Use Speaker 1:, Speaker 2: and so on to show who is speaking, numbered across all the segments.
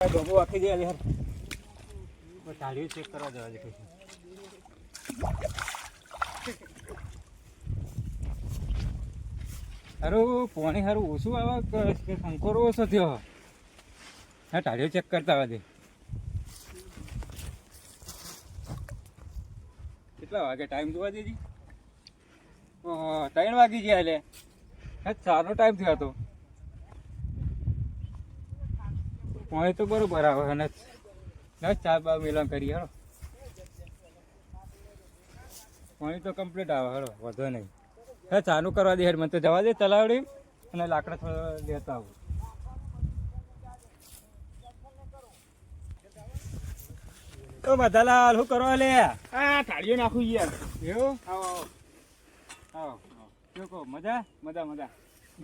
Speaker 1: ડબ્બો આખી જાય યાર તાળીઓ ચેક કરવા જવા હારું પાણી સારું ઓછું આવે કે ઓછો થયો હા ટાળીઓ ચેક કરતા આવે કેટલા વાગે ટાઈમ જોવા દેજી. ત્રણ વાગી ગયા એટલે. હા સારો ટાઈમ થયો હતો. પાણી તો બરોબર આવે અને ચાર ચા બા મિલન કરીએ હળો. પોણી તો કમ્પ્લીટ આવે હળો વધો નહીં. હે ચાલુ કરવા દે મને તો જવા દે તલાવડી અને લાકડા થોડા લેતા આવું. તો બધાલાલ શું કરવા લે?
Speaker 2: આ ટાળીઓ નાખું યાર.
Speaker 1: એવું?
Speaker 2: આવો આવો.
Speaker 1: આવો કહો મજા? મજા મજા.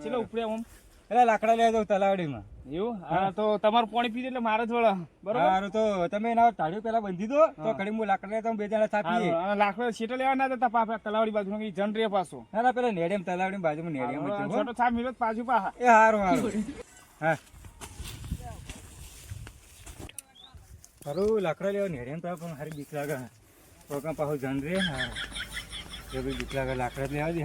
Speaker 2: ચલો ઉપડે આમ.
Speaker 1: એટલે લાકડા લેવા જાઉં તલાવડીમાં.
Speaker 2: એવું? હા. તો તમારું પાણી પીધું એટલે મારે થોડા બરોબર?
Speaker 1: તો તમે એના તાળીઓ પેલા બંધી દો તો. ઘડી હું લાકડા તમે બે જણા થાપી
Speaker 2: લાકડા અને લાકડો શેટો લેવા ના હતા પાપા તલાવડી બાજુ ઈ જન રે પાછો.
Speaker 1: ના ના પેલા નેડિયમ તલાવડી બાજુમાં નેડિયમ.
Speaker 2: છોટો છાપ મિલો પાછું પાહા
Speaker 1: એ હારું હારું. હા. હારું લાકડા લેવા નેડિયમ તો પણ હારી બીક લાગે. પગમાં પાછું જન રે હા. એ બી બીક લાગે લાકડા લેવા દે.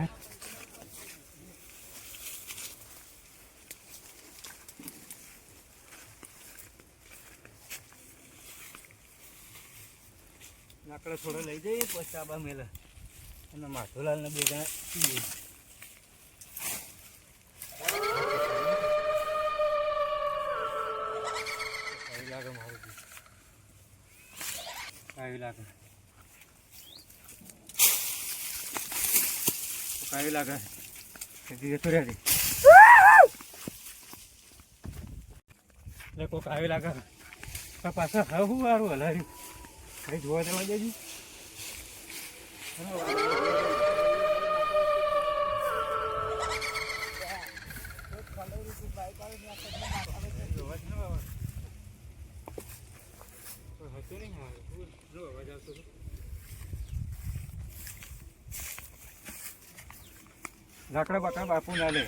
Speaker 1: હા. થોડો લઈ જઈએ, પછી આબા મેલે. અને માધુલાલ ને બે જણા પીએ. લાગે મારું. આવી લાગે. આવી લાગે. જતો રહ્યા પાછા હવે સારું હલાર્યું કઈ જોવા જવા દેજી લાકડા બાકડા બાપુ ના લે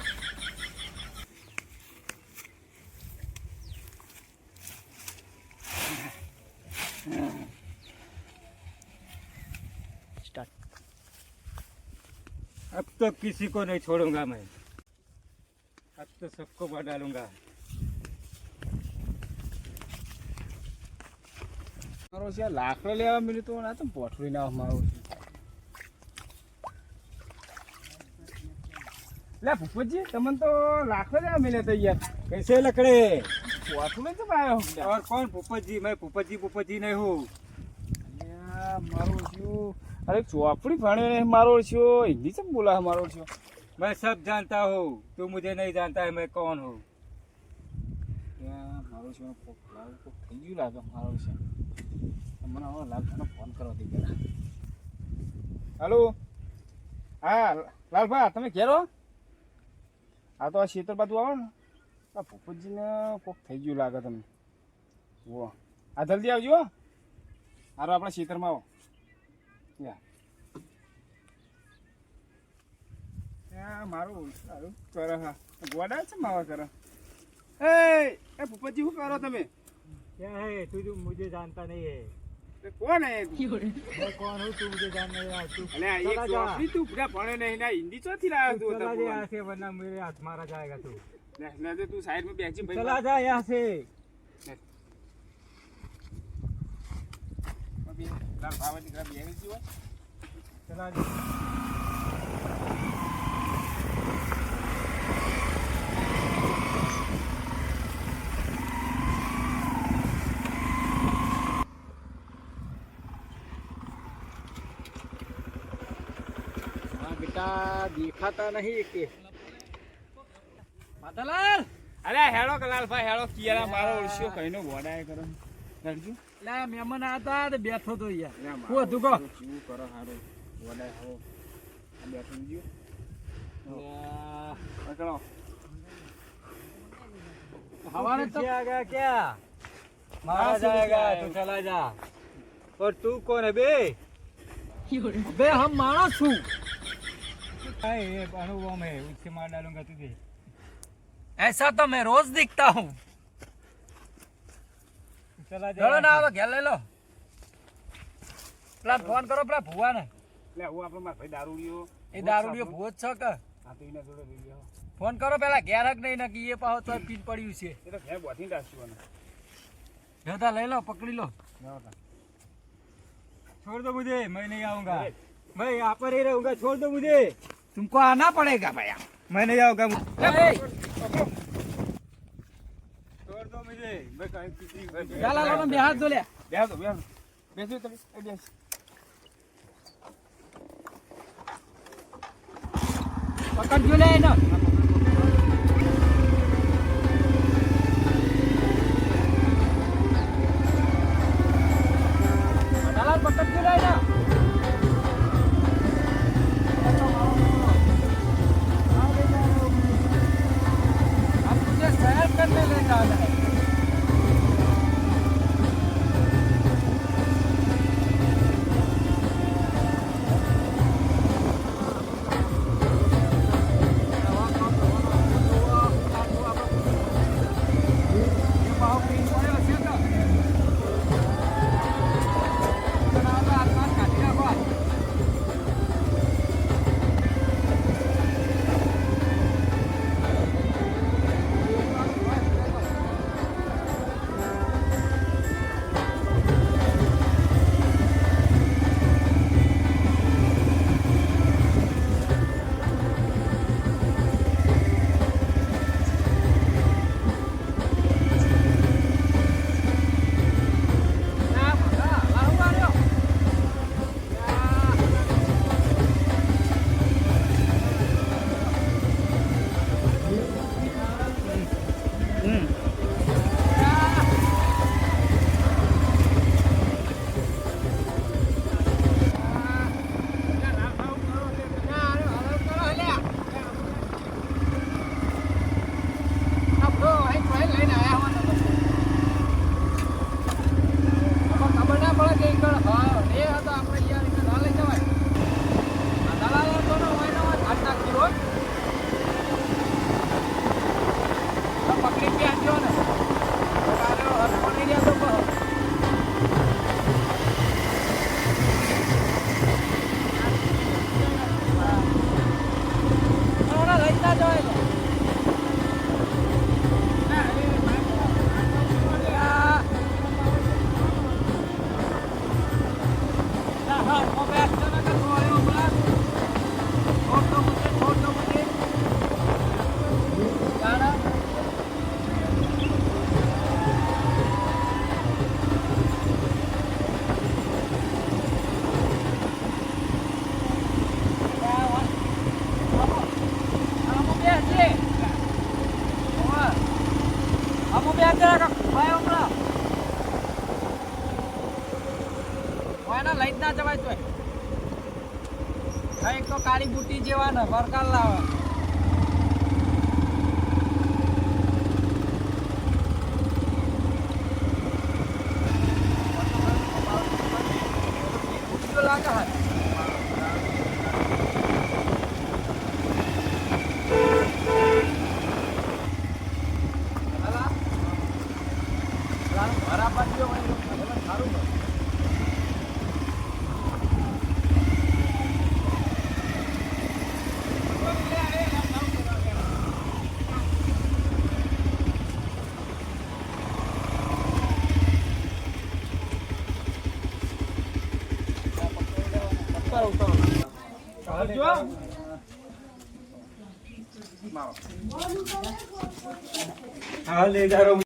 Speaker 1: अब तो किसी को नहीं छोड़ूंगा मैं अब तो सबको मार डालूंगा
Speaker 2: મારો છે લાકડો લેવા મળ્યું તો ના તો પોઠવી ના મારું લે ભૂપતજી તમને તો લાકડો લેવા મળ્યા તો યાર
Speaker 1: कैसे लकड़े
Speaker 2: પોઠવું તો આવ્યો
Speaker 1: और कौन भूपत जी मैं भूपत जी भूपत जी नहीं हूँ
Speaker 2: અલ્યા, મારો છું અરે ચોપડી ભણે ને મારો છું હિન્દી sem બોલા મારો છું
Speaker 1: मैं सब जानता हूँ तू मुझे नहीं जानता है मैं कौन हूँ
Speaker 2: ત્યાં મારો છું કોક લાવ કોક થઈ ગયું લાગે મારો છે મને હવે લાલભાનો ફોન કરવા દે પેલા હાલો હા લાલભા તમે ઘેરો હા તો આ શેતર બાજુ આવો ને આ ભૂપતજીને કોક થઈ ગયું લાગે તમને ઓ હા જલ્દી આવજો હો. હારો આપણા શેતરમાં આવો
Speaker 1: Yeah. જાણતા
Speaker 2: નહીં કોણ
Speaker 1: કોણ તું
Speaker 2: મુજે તું. અલે નહીં હિન્દી ચોથી
Speaker 1: લાયો
Speaker 2: તું
Speaker 1: ચલા વરના મેરે હાથ મારા જાયેગા
Speaker 2: તું ના તો તું સાઈડમાં બેસી ભાઈ તાર ભાવે દીકરા
Speaker 1: બે
Speaker 2: આવી ગયો દેખાતા નહીં કે
Speaker 3: માતાલાલ!
Speaker 2: અરે હેડો કલાલભાઈ હેડો કિયારા મારો ઓળશ્યો કઈનો ગોડાય કરો.
Speaker 3: લા મહેમાન હતા તે બેઠો તો યાર
Speaker 2: લે
Speaker 3: હું હતું કહો
Speaker 2: શું કરો હારો વડાય હારો આ બેઠો ગયો પકડો
Speaker 3: હવારે તો
Speaker 1: पीछे आ गया क्या मारा
Speaker 2: हाँ, सीधे
Speaker 1: जाएगा
Speaker 2: आया
Speaker 1: तू
Speaker 2: हूँ।
Speaker 1: चला जा और तू कौन है बे
Speaker 3: બે હમ માણસ છું
Speaker 1: है ये अनुभव में उससे मार डालूंगा तुझे
Speaker 3: ऐसा तो मैं रोज दिखता हूँ
Speaker 1: ચલા
Speaker 3: ચલો ના આવો ઘેર લઈ લો પેલા ફોન કરો પેલા ભુવાને
Speaker 2: એટલે હું આપણે મારા ભાઈ દારૂડિયો
Speaker 3: એ દારૂડિયો ભૂવો જ છે કે
Speaker 2: હા તો એના જોડે લઈ લ્યો
Speaker 3: ફોન કરો પેલા ઘેર જ નહીં નકી એ પાછો તો પીટ પડ્યું છે
Speaker 2: એ તો ઘેર બોથી રાખશું અને
Speaker 3: જતા લઈ લો પકડી લો
Speaker 1: छोड़ दो मुझे मैं नहीं आऊंगा मैं यहाँ पर ही रहूंगा छोड़ दो मुझे
Speaker 3: तुमको आना पड़ेगा भैया
Speaker 1: मैं नहीं आऊंगा
Speaker 3: ચાલો લો. બે હાથ ધો લે
Speaker 2: બેસો તો બેસો બેસો તમે. બેસ.
Speaker 3: પકડજો લે એને.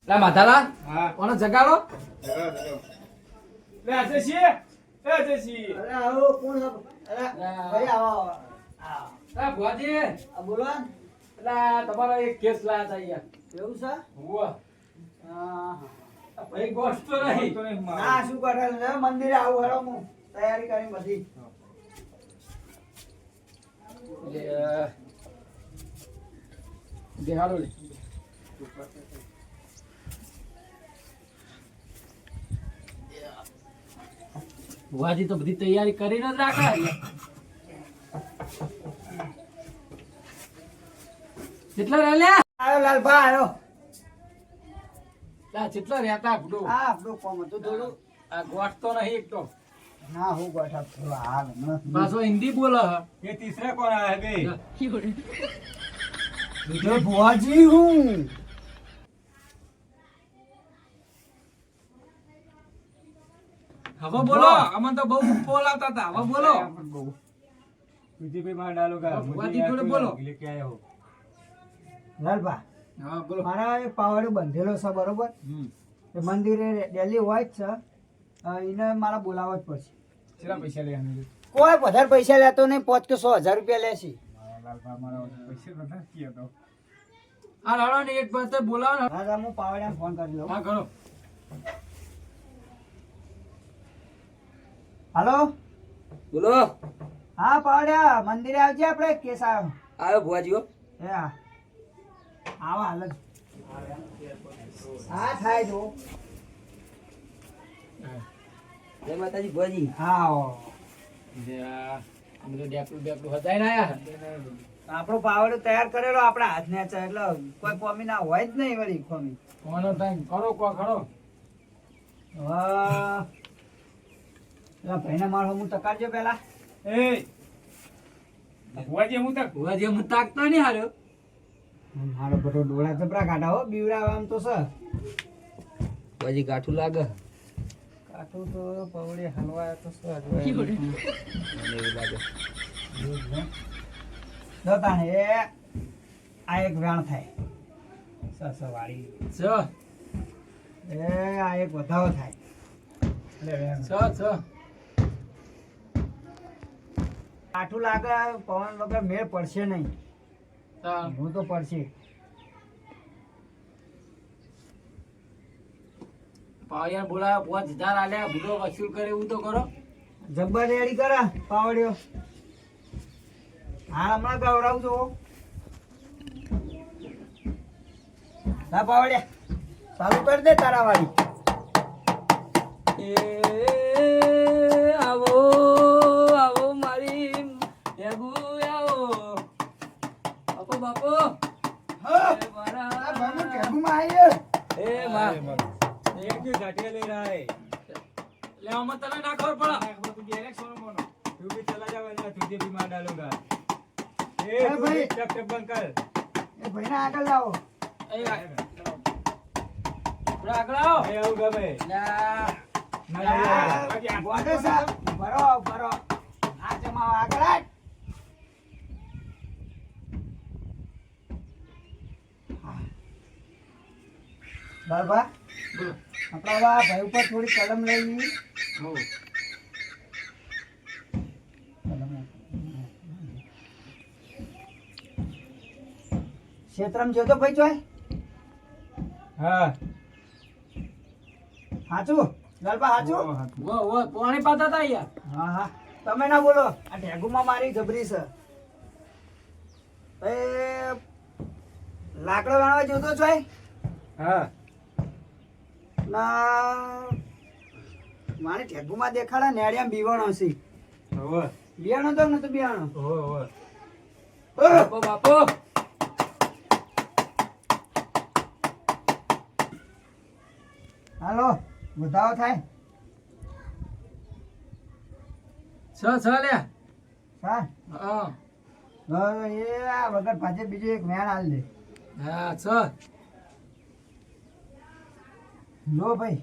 Speaker 3: લા માધાલા
Speaker 2: હા.
Speaker 3: કોને જગાડો?
Speaker 2: જગાડો, જગાડો. લે અજયસિંહ એ અજયસિંહ
Speaker 4: અરે આવો કોણ? અરે ભાઈ આવો આવો.
Speaker 3: લા ભુવાજી.
Speaker 4: આ બોલો.
Speaker 3: લા તમારો એક કેસ લાયા તા યાર
Speaker 4: એવું છે?
Speaker 3: હુવા.
Speaker 4: હા,
Speaker 3: ભાઈ ગોષ્ટ તો નહીં.
Speaker 2: તો નહીં મારો.
Speaker 4: ના શું કરે મંદિરે આવું હેડો હું તૈયારી કરી બધી.
Speaker 3: લે દેહાડો લે. ભુવાજી તો બધી તૈયારી કરીને જ રાખે. કેટલા રહ્યા
Speaker 4: આવ્યો લાલભા આવ્યો
Speaker 3: લા કેટલો રહેતા ભૂડો?
Speaker 4: આ આપણું કોમ હતું થોડું.
Speaker 3: આ ગોઠતો નહીં એક તો
Speaker 4: ના હું ગોઠા થોડું હાલ હમણાં.
Speaker 3: પાછો હિન્દી બોલે હ.
Speaker 1: ये तीसरा कौन आया बे
Speaker 4: એ ભુવાજી હું
Speaker 3: હવે બોલો અમને તો બહુ બોલાવતા હતા હવે બોલો
Speaker 1: तुझे भी मार डालूंगा
Speaker 3: अब
Speaker 1: मुझे
Speaker 3: वादी
Speaker 1: याद
Speaker 3: जोड़े
Speaker 1: तो
Speaker 3: बोलो।
Speaker 1: लेके आया हो
Speaker 4: લાલભા
Speaker 3: હા બોલો
Speaker 4: મારા એક પાવડો બંધેલો છે બરોબર
Speaker 3: હમ.
Speaker 4: એ મંદિરે ડેલી હોય જ છે અ, એને મારા બોલાવવો જ પડશે
Speaker 2: કેટલા પૈસા લે?
Speaker 4: કોઈ વધારે પૈસા લેતો નહીં પાંચ કે સો હજાર રૂપિયા.
Speaker 3: આ લાડો ને એક પાસે બોલાવો
Speaker 4: હા ફોન કરી
Speaker 3: હા કરો.
Speaker 4: હાલો?
Speaker 5: બોલો.
Speaker 4: હા પાવડિયા મંદિરે આવજે આપણે કેસ. આવ્યો
Speaker 5: આવ્યો ભુવાજીઓ.
Speaker 4: એ હા. આવો હાલ. હા થાય જો
Speaker 5: જય માતાજી ભુવાજી.
Speaker 4: હા. આપણો પાવડો તૈયાર કરેલો આપણા હાથને છે એટલે કોઈ કોમી ના હોય જ નહીં વળી કોમી
Speaker 3: કોનો ટાઈમ કરો કો ખરો.
Speaker 4: હા. ભાઈને મારો હું તકારજો પેલા
Speaker 2: એ ભુવાજી હું તક.
Speaker 3: હવે જે હું તાકતો નહીં હાર્યો
Speaker 4: મારો બધો ડોળા જબરા કાઢા હો બીવડાવા આમ તો સર
Speaker 5: ભુવાજી ગાંઠું લાગે.
Speaker 4: કાઠું તો પવડે હલવા તો
Speaker 5: શું
Speaker 4: દતાને એ આ એક વેણ થાય. સસ વાળી.
Speaker 3: છ
Speaker 4: એ આ એક વધારો થાય.
Speaker 3: છ છ
Speaker 4: કાઠું લાગે પવન વગર મેળ પડશે નહીં.
Speaker 3: તા
Speaker 4: હું તો પડશે.
Speaker 3: પાવડિયા બોલાવ્યા પાંચ હજાર આલ્યા ભૂડો વસૂલ કરે એવું તો કરો.
Speaker 4: જબ્બર રેડી કરા પાવડિયો. હા હમણાં ગવડાવું છો હા. પાવડિયા ચાલુ કરી દે તારા વાળી
Speaker 5: એ આવો આવો મારી ભેગુ આવો. બાપો બાપો.
Speaker 4: હા.
Speaker 5: મારા.
Speaker 4: આ ભાઈનું ટેબુમાં આવીએ.
Speaker 5: એ માં.
Speaker 1: એક બી ઘાટિયા નહીં
Speaker 3: રહા હે તને ખબર પડે.
Speaker 2: તું ડાયરેક્ટ સોનો મોનો
Speaker 1: તું બી ચલા
Speaker 4: જાવ ભાઈ. આગળ
Speaker 3: આગળ. આવો.
Speaker 1: એ આવું
Speaker 2: ગમે. ના
Speaker 4: ના. વાડે ભરો ભરો આ આગળ આટ બાબા. આપણા ભાઈ ઉપર થોડી કલમ લઈ. લઈએ. ક્ષેત્રમ જોતો ભાઈ ચોય?
Speaker 1: હા.
Speaker 4: હાચું? લાલબા હાચું?
Speaker 3: ઓ ઓ પાણી પાતા તા યાર
Speaker 4: હા હા. તમે ના બોલો. આ ઢેગુમાં મારી જબરી છે. એ લાકડો વાળવા જોતો છો
Speaker 1: हाँ
Speaker 4: ના મારે ઠેગુમાં દેખાડા છે. હાલો વધાવો થાય.
Speaker 3: છ છ
Speaker 4: લે વગર પાછે બીજું એક મેળ હાલ દે.
Speaker 3: હા છ.
Speaker 4: લો ભાઈ.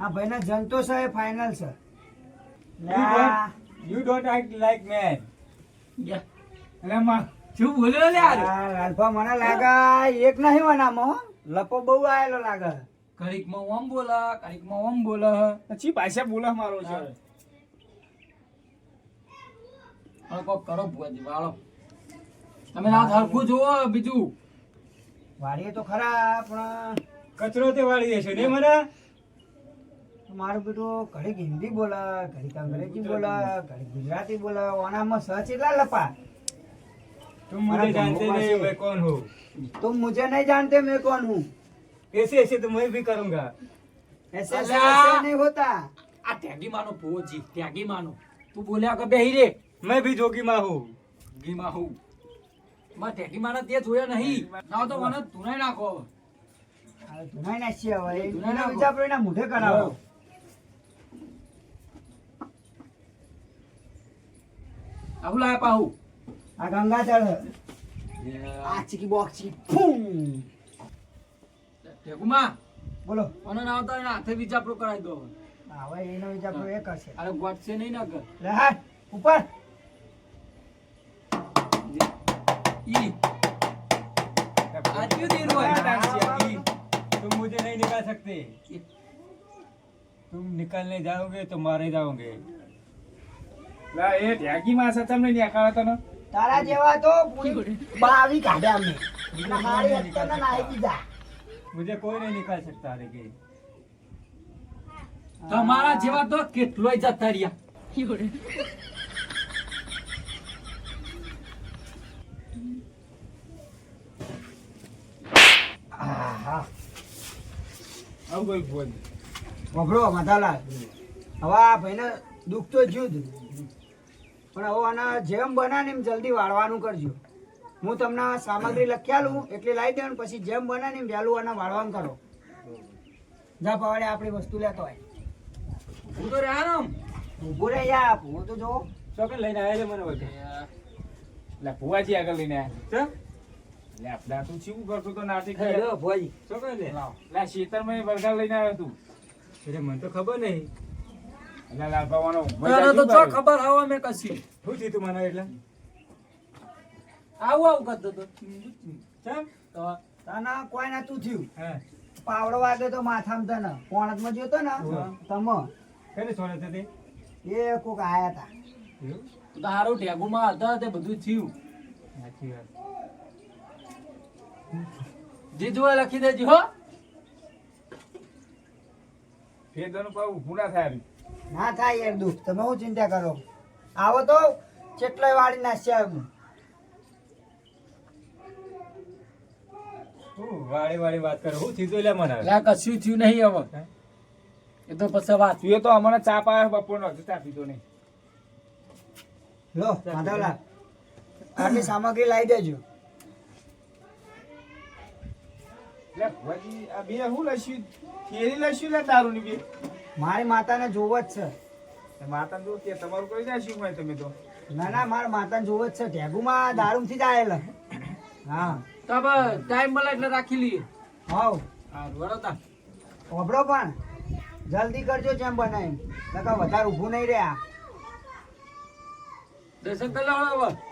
Speaker 4: આ ભાઈના જંતો છે એ ફાઇનલ છે. યુ
Speaker 1: ડોન્ટ
Speaker 4: આ
Speaker 1: લાઈક
Speaker 3: મેન
Speaker 2: અરે માં
Speaker 3: શું બોલ્યો લે
Speaker 4: આ લાલભા મને લાગે એક નહીં મનામાં હો. લપો બહુ આયેલો લાગે.
Speaker 3: ઘડીકમાં ઓમ બોલા ઘડીકમાં ઓમ બોલા.
Speaker 2: પછી પાછા બોલા મારો છે.
Speaker 3: હવે કોક કરો ભુવાજી વાળો. તમે ના હરખું જુઓ બીજું.
Speaker 4: વાળીએ તો ખરા પણ
Speaker 1: કચરો તે વાળી દેશો ને મને
Speaker 4: મારું બેટું ઘડીક હિન્દી બોલે ઘડીક અંગ્રેજી બોલે ઘડીક ગુજરાતી બોલે ઓનામાં સચ એટલા લપા
Speaker 1: तुम मुझे
Speaker 4: हमारा
Speaker 1: जानते
Speaker 4: जम्मू
Speaker 1: नहीं
Speaker 4: से-
Speaker 1: मैं कौन हूँ
Speaker 4: तुम मुझे नहीं जानते मैं कौन हूँ
Speaker 1: ऐसे ऐसे तो मैं भी करूंगा
Speaker 4: ऐसे ऐसे
Speaker 3: अल्लाह!
Speaker 4: ऐसे नहीं होता
Speaker 3: આ ત્યાગી માનો ભુવોજી ત્યાગી માનો તું બોલ્યા કે બેહી રે
Speaker 1: मैं भी जोगी माँ हूँ
Speaker 3: ગીમાં હું માં ત્યાગી માનો તે જોયો નહીં ના તો મને તું નાખો
Speaker 4: હવે ધુનાઈ નાખીએ હવે. એનો વિચાર પણ એના મોઢે કરાવો.
Speaker 3: આવું લાયા પાહુ.
Speaker 4: આ ગંગાજળ આ ચીકી બોક્સ ચીકી ફૂમ.
Speaker 3: ઠેકુમા.
Speaker 4: બોલો.
Speaker 3: અને ના આવતા એના હાથે વિચાપરો કરાવી દો.
Speaker 1: मुझे नहीं निकाल सकते तुम निकलने जाओगे तो मारे जाओगे
Speaker 2: લા એ ઢ્યાકી માં છે તમને ન્યા તને
Speaker 4: તારા જેવા તો પૂરી બાવી કાઢ્યા અમે અને હારી અત્યારના નાહી દીધા
Speaker 1: मुझे कोई नहीं निकाल सकता देखिए
Speaker 3: તમારા જેવા તો કેટલોય જતા રહ્યા
Speaker 4: આહા. વભરો માધાલાલ હવે આ ભાઈને દુઃખ તો જ્યું જ. પણ હવે આના જેમ બનાને એમ જલ્દી વાળવાનું કરજો. હું તમને સામગ્રી લખ્યાલું એટલે લાવી દેવાનું પછી જેમ બનાને એમ વહેલું આને વાળવાનું કરો. જા પવાડે આપણી વસ્તુ લેતો હોય
Speaker 3: હું તો રહ્યા ને
Speaker 4: ઊભો રહે યાર હું તો જો
Speaker 1: ચોકન લઈને આવ્યા છે મને બધે?
Speaker 2: લા ભુવાજી આગળ લઈને આવ્યા
Speaker 1: ચમ?
Speaker 2: લે તું શું કરતો તો નાટક
Speaker 3: હેલો ભોજી
Speaker 1: ચોકન લે.
Speaker 2: લા શેતરમાં વરગાર લઈને આવ્યો તું.
Speaker 1: એટલે મને તો ખબર નહીં.
Speaker 2: લા લાલ બાવાનો
Speaker 3: તને તો ખબર હવા મેં
Speaker 1: શું થયું તું મને એટલે?
Speaker 3: આવું આવું કરતો તો.
Speaker 1: ચમ?
Speaker 3: તો
Speaker 4: તને કોઈ નતું થયું? પાવડો વાગ્યો તો માથામાં તને. પોણતમાં જોતો ને. તમે.
Speaker 1: કને છોડે તે?
Speaker 4: એ કોક આયા?
Speaker 3: તો. હારું હતા તે બધું થયું.
Speaker 1: સાચી વાત.
Speaker 3: જે લખી દેજો હો.
Speaker 2: ફેદનું પાવું ઊભું ના થાય હારું.
Speaker 4: ના થાય યાર દુઃખ. તમે હું ચિંતા કરો? આવો તો કેટલાય વાળી નાખશે.
Speaker 1: હું વાળી વાળી વાત કરો? હું થયું લે મને.
Speaker 3: લા કશું થયું નહીં હવે. એ તો પછી વાત.
Speaker 2: તું એ તો અમને ચા પાયો બપોરનો. હજુ ચા પીતો નહીં.
Speaker 4: લો માધવલાલ આટલી સામગ્રી લાવી દેજો
Speaker 2: લે ભુવાજી આ બે હું લઈશું? થેલી લઈશું લે દારૂની બે?
Speaker 4: મારી માતાને જોવો જ છે.
Speaker 2: માતાને જો કે તમારું કોઈ નાખ્યું હોય તમે તો?
Speaker 4: ના ના મારા માતાને જોવો જ છે. ઢેગુમાં દારૂમથી જ આવેલા. હા.
Speaker 3: તો ટાઈમ મળે એટલે રાખી લઈએ.
Speaker 4: હાવ.
Speaker 3: વળો
Speaker 4: ઓબળો પણ. જલ્દી કરજો જેમ બનાવી નકર વધારે ઊભું નહીં રહ્યા.
Speaker 3: દર્શન કરી લો હવે.